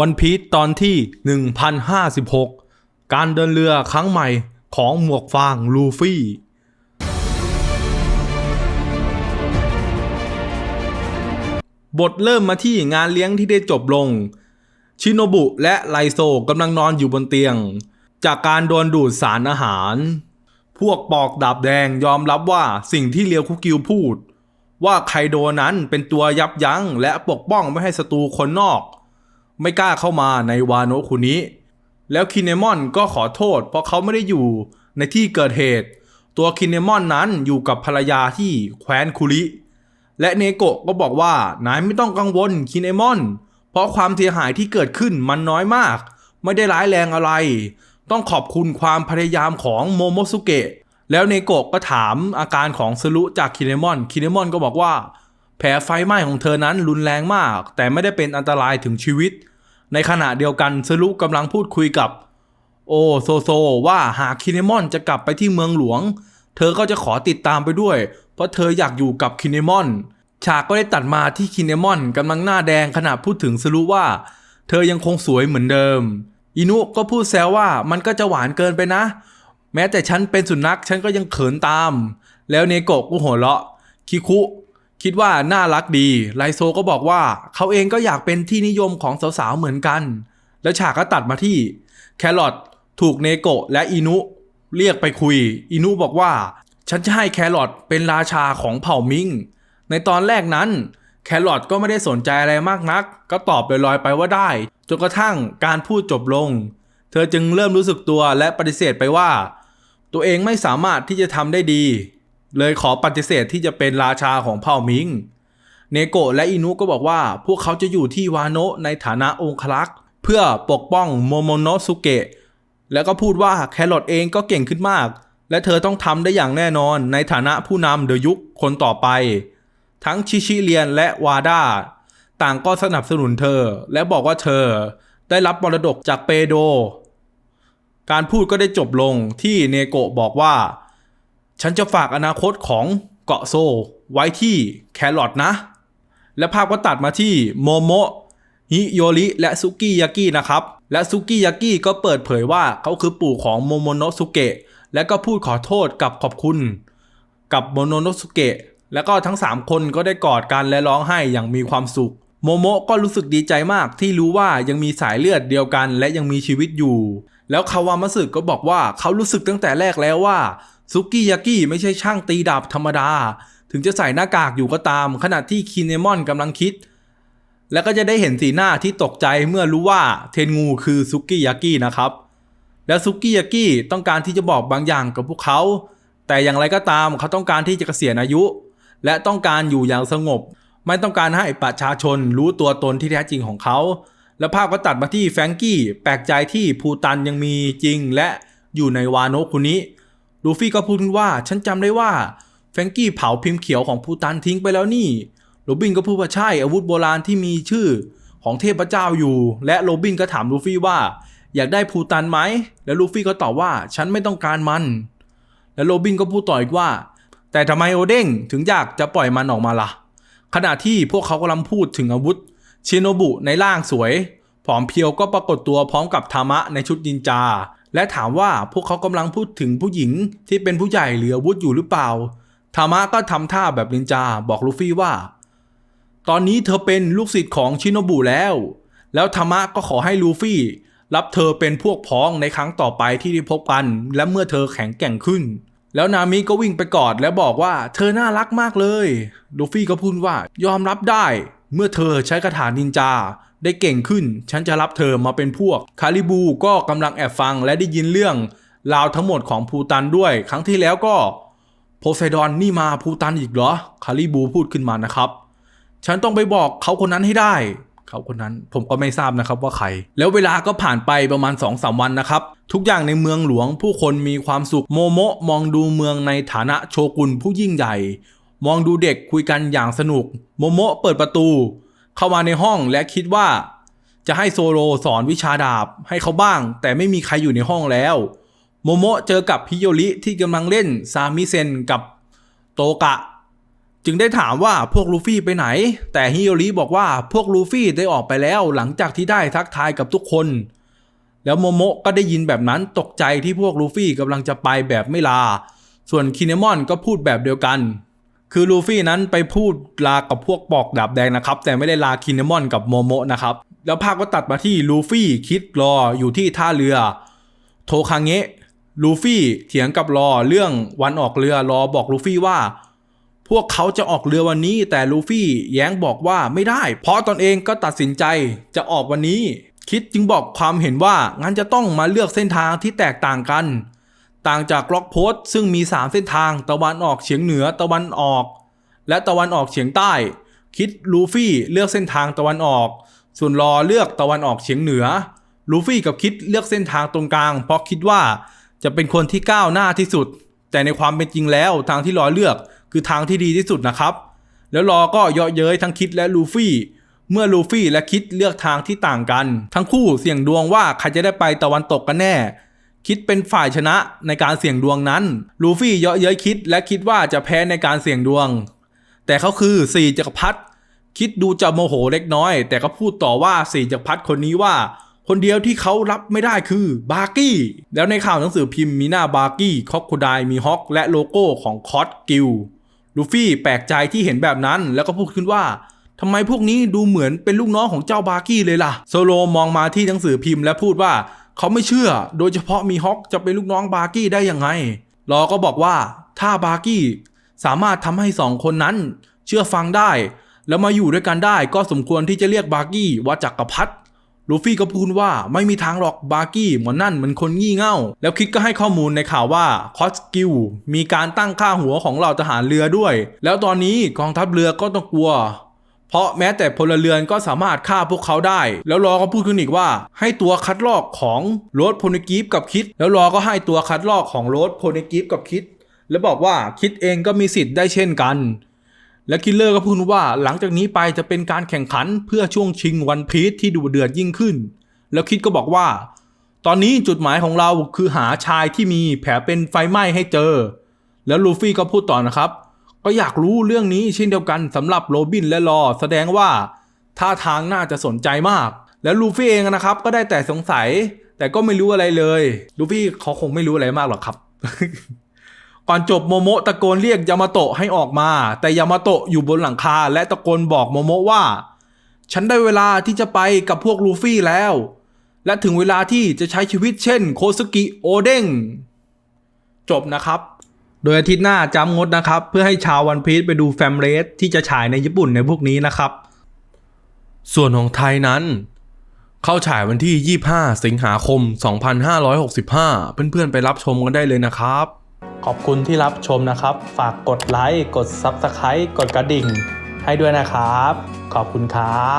วันพีชตอนที่ 1056 การเดินเรือครั้งใหม่ของหมวกฟางลูฟี่ บทเริ่มมาที่งานเลี้ยงที่ได้จบลง ชิโนบุและไลโซกำลังนอนอยู่บนเตียง จากการโดนดูดสารอาหาร พวกปอกดาบแดงยอมรับว่าสิ่งที่เลียวคุกิวพูด ว่าไคโดนั้นเป็นตัวยับยั้งและปกป้องไม่ให้ศัตรูคนนอก ไม่กล้าเข้ามาในวาโนะคุนี้แล้วคินเนมอนก็ขอโทษ เพราะเขาไม่ได้อยู่ในที่เกิดเหตุ ตัวคินเนมอนนั้นอยู่กับภรรยาที่แคว้นคุริ และเนโกะก็บอกว่านายไม่ต้องกังวลคินเนมอน เพราะความเสียหายที่เกิดขึ้นมันน้อยมาก ไม่ได้ร้ายแรงอะไร ต้องขอบคุณความพยายามของโมโมสุเกะแล้วเนโกะก็ถามอาการของซรุจากคินเนมอนคินเนมอนก็บอกว่า แผลไฟไหม้ของเธอนั้นรุนแรงมาก แต่ไม่ได้เป็นอันตรายถึงชีวิต ในขณะเดียวกันซรุกำลังพูดคุยกับ โอโซโซว่าหากคินเนมอนจะกลับไปที่เมืองหลวง เธอก็จะขอติดตามไปด้วย เพราะเธออยากอยู่กับคินเนมอน ฉากก็ได้ตัดมาที่คินเนมอนกำลังหน้าแดงขณะพูดถึงซรุว่า เธอยังคงสวยเหมือนเดิม อินุก็พูดแซวว่ามันก็จะหวานเกินไปนะ แม้แต่ฉันเป็นสุนัขฉันก็ยังเขินตาม แล้วเนโกะก็หัวเราะคิคุ คิดว่าน่ารักดีไลโซก็บอกว่าเขาเองก็อยากเป็นที่นิยมของสาวๆเหมือนกัน แล้วฉากก็ตัดมาที่แครอทถูกเนโกะและอินุเรียกไปคุย อินุบอกว่า ฉันจะให้แครอทเป็นราชาของเผ่ามิง ในตอนแรกนั้น แครอทก็ไม่ได้สนใจอะไรมากนัก ก็ตอบลอยๆไปว่าได้ จนกระทั่งการพูดจบลง เธอจึงเริ่มรู้สึกตัวและปฏิเสธไปว่า ตัวเองไม่สามารถที่จะทำได้ดี เลยขอปฏิเสธที่จะเป็นราชาของเผ่ามิง เนโกะและอินุก็บอกว่า พวกเขาจะอยู่ที่วาโนะในฐานะองครักษ์เพื่อปกป้องโมโมโนะสุเกะ แล้วก็พูดว่าแครอทเองก็เก่งขึ้นมาก และเธอต้องทำได้อย่างแน่นอนในฐานะผู้นำเดยุคคนต่อไป ทั้งชิชิเลียนและวาด้าต่างก็สนับสนุนเธอ และบอกว่าเธอได้รับมรดกจากเปโด การพูดก็ได้จบลงที่เนโกะบอกว่า ฉันจะฝากอนาคตของเกาะโซ ไว้ที่แครอทนะ และภาพก็ตัดมาที่โมโมะฮิโยริและซุกิยากินะครับ และซุกิยากิก็เปิดเผยว่าเขาคือปู่ของโมโมโนะสุเกะ และก็พูดขอโทษกับขอบคุณ กับโมโนโนะสุเกะ แล้วก็ทั้ง 3 คนก็ได้กอดกันและร้องไห้อย่างมีความสุข โมโมะก็รู้สึกดีใจมากที่รู้ว่ายังมีสายเลือดเดียวกัน และยังมีชีวิตอยู่ แล้วคาวามาสึก็บอกว่าเขารู้สึกตั้งแต่แรกแล้วว่า ซุกิยากิไม่ใช่ช่างตีดาบธรรมดา ถึงจะใส่หน้ากากอยู่ก็ตาม ขณะที่คินเนมอนกำลังคิด แล้วก็จะได้เห็นสีหน้าที่ตกใจเมื่อรู้ว่าเทนงูคือซุกิยากินะครับ แล้วซุกิยากิต้องการที่จะบอกบางอย่างกับพวกเขา แต่อย่างไรก็ตามเขาต้องการที่จะเกษียณอายุ และต้องการอยู่อย่างสงบ ไม่ต้องการให้ประชาชนรู้ตัวตนที่แท้จริงของเขาแล้วภาพก็ตัดมาที่แฟรงกี้แปลกใจที่ภูตันยังมีจริงและอยู่ในวาโนคุนี้ ลูฟี่ก็พูดขึ้นว่าฉันจำได้ว่าแฟรงกี้เผาพิมพ์เขียวของภูตันทิ้งไปแล้วนี่ โรบินก็พูดว่าใช่อาวุธโบราณที่มีชื่อของเทพเจ้าอยู่ และโรบินก็ถามลูฟี่ว่า อยากได้ภูตันไหม แล้วลูฟี่ก็ตอบว่าฉันไม่ต้องการมัน แล้วโรบินก็พูดต่ออีกว่า แต่ทำไมโอเด้งถึงอยากจะปล่อยมันออกมาล่ะ ขณะที่พวกเขากำลังพูดถึงอาวุธชิโนบุในร่างสวยผอมเพรียวก็ปรากฏตัวพร้อมกับธามะในชุดนินจา และถามว่าพวกเขากำลังพูดถึงผู้หญิงที่เป็นผู้ใหญ่หรืออาวุธอยู่หรือเปล่า ธามะก็ทำท่าแบบนินจาบอกลูฟี่ว่า ตอนนี้เธอเป็นลูกศิษย์ของชิโนบุแล้ว แล้วธรรมะก็ขอให้ลูฟี่รับเธอเป็นพวกพ้องในครั้งต่อไปที่ได้พบกัน และเมื่อเธอแข็งแกร่งขึ้น แล้วนามิก็วิ่งไปกอดแล้วบอกว่าเธอน่ารักมากเลย ลูฟี่ก็พูดว่ายอมรับได้ เมื่อเธอใช้คาถานินจา ได้เก่งขึ้น ฉันจะรับเธอมาเป็นพวก คาริบูก็กำลังแอบฟังและได้ยินเรื่องราวทั้งหมดของภูตันด้วย ครั้งที่แล้วก็โพไซดอนนี่มาภูตันอีกเหรอ คาริบูพูดขึ้นมานะครับ ฉันต้องไปบอกเขาคนนั้นให้ได้ เขาคนนั้นผมก็ไม่ทราบนะครับว่าใคร แล้วเวลาก็ผ่านไปประมาณ2อสวันนะครับ ทุกอย่างในเมืองหลวงผู้คนมีความสุขโมโมะมองดูเมืองในฐานะโชกุนผู้ยิ่งใหญ่ มองดูเด็กคุยกันอย่างสนุก โมโมะเปิดประตู เข้ามาในห้องและคิดว่า จะให้โซโลสอนวิชาดาบให้เขาบ้าง แต่ไม่มีใครอยู่ในห้องแล้ว โมโมะเจอกับพิโยริที่กำลังเล่นซามิเซนกับโตกะ จึงได้ถามว่าพวกลูฟี่ไปไหน แต่ฮิโอริบอกว่าพวกลูฟี่ได้ออกไปแล้วหลังจากที่ได้ทักทายกับทุกคน แล้วโมโมะก็ได้ยินแบบนั้นตกใจที่พวกลูฟี่กำลังจะไปแบบไม่ลา ส่วนคินเนมอนก็พูดแบบเดียวกัน คือลูฟี่นั้นไปพูดลากับพวกปอกดาบแดงนะครับ แต่ไม่ได้ลาคินเนมอนกับโมโมะนะครับ แล้วภาพก็ตัดมาที่ลูฟี่คิดรออยู่ที่ท่าเรือ โทคังเงะลูฟี่เถียงกับรอเรื่องวันออกเรือรอบอกลูฟี่ว่า พวกเขาจะออกเรือวันนี้แต่ลูฟี่แย้งบอกว่าไม่ได้ เพราะตนเองก็ตัดสินใจจะออกวันนี้ คิดจึงบอกความเห็นว่างั้นจะต้องมาเลือกเส้นทางที่แตกต่างกัน ต่างจากล็อกโพสต์ซึ่งมี 3 เส้นทาง ตะวันออกเฉียงเหนือตะวันออก และตะวันออกเฉียงใต้ คิดลูฟี่เลือกเส้นทางตะวันออก ส่วนรอเลือกตะวันออกเฉียงเหนือ ลูฟี่กับคิดเลือกเส้นทางตรงกลาง เพราะคิดว่าจะเป็นคนที่ก้าวหน้าที่สุด แต่ในความเป็นจริงแล้วทางที่รอเลือกคือทางที่ดีที่สุดนะครับ แล้วรอก็เยาะเย้ยทั้งคิดและลูฟี่เมื่อลูฟี่และคิดเลือกทางที่ต่างกัน ทั้งคู่เสี่ยงดวงว่าใครจะได้ไปตะวันตกกันแน่ คิดเป็นฝ่ายชนะในการเสี่ยงดวงนั้น ลูฟี่เยาะเย้ยคิดและคิดว่าจะแพ้ในการเสี่ยงดวง แต่เขาคือสี่จักรพรรดิคิดดูจะโมโหเล็กน้อย แต่ก็พูดต่อว่าสี่จักรพรรดิคนนี้ว่า คนเดียวที่เขารับไม่ได้คือบาร์กี้ แล้วในข่าวหนังสือพิมพ์มีหน้าบาร์กี้คอกโคไดมีฮอกและโลโก้ของคอสกิลลูฟี่แปลกใจที่เห็นแบบนั้นแล้วก็พูดขึ้นว่าทำไมพวกนี้ดูเหมือนเป็นลูกน้องของเจ้าบาร์กี้เลยล่ะ โซโลมองมาที่หนังสือพิมพ์และพูดว่า เขาไม่เชื่อ โดยเฉพาะมีฮอกจะเป็นลูกน้องบาร์กี้ได้ยังไงลอก็บอกว่าถ้าบาร์กี้สามารถทำให้สองคนนั้นเชื่อฟังได้ แล้วมาอยู่ด้วยกันได้ก็สมควรที่จะเรียกบาร์กี้ว่าจักรพรรดิลูฟี่ก็พูดว่าไม่มีทางหรอกบาร์กี้เหมือนนั่นมันคนงี่เง่า แล้วคิดก็ให้ข้อมูลในข่าวว่าคอสกิลมีการตั้งค่าหัวของเหล่าทหารเรือด้วย แล้วตอนนี้กองทัพเรือก็ต้องกลัว เพราะแม้แต่พลเรือนก็สามารถฆ่าพวกเขาได้ แล้วรอก็พูดขึ้นอีกว่า ให้ตัวคัดลอกของโรดโพนิกีฟกับคิด แล้วรอก็ให้ตัวคัดลอกของโรดโพนิกีฟกับคิด แล้วบอกว่าคิดเองก็มีสิทธิ์ได้เช่นกัน และคิลเลอร์ก็พูดว่าหลังจากนี้ไปจะเป็นการแข่งขันเพื่อช่วงชิงวันพีชที่ดูเดือดยิ่งขึ้น แล้วคิดก็บอกว่า ตอนนี้จุดหมายของเราคือหาชายที่มีแผลเป็นไฟไหม้ให้เจอ แล้วลูฟี่ก็พูดต่อนะครับ ก็อยากรู้เรื่องนี้เช่นเดียวกันสำหรับโรบินและลอแสดงว่าท่าทางน่าจะสนใจมาก แล้วลูฟี่เองนะครับก็ได้แต่สงสัย แต่ก็ไม่รู้อะไรเลยลูฟี่เขาคงไม่รู้อะไรมากหรอกครับก่อนจบโมโมะตะโกนเรียกยามาโตะให้ออกมา แต่ยามาโตะอยู่บนหลังคา และตะโกนบอกโมโมะว่า ฉันได้เวลาที่จะไปกับพวกลูฟี่แล้ว และถึงเวลาที่จะใช้ชีวิตเช่น โคสกิโอเด้งจบนะครับ โดยอาทิตย์หน้าจำงดนะครับ เพื่อให้ชาววันพีชไปดูแฟมเลสที่จะฉายในญี่ปุ่นในพวกนี้นะครับ ส่วนของไทยนั้น เข้าฉายวันที่ 25 สิงหาคม 2565 เพื่อนๆไปรับชมกันได้เลยนะครับ ขอบคุณที่รับชมนะครับ ฝากกดไลค์กด Subscribe กดกระดิ่ง ให้ด้วยนะครับ ขอบคุณครับ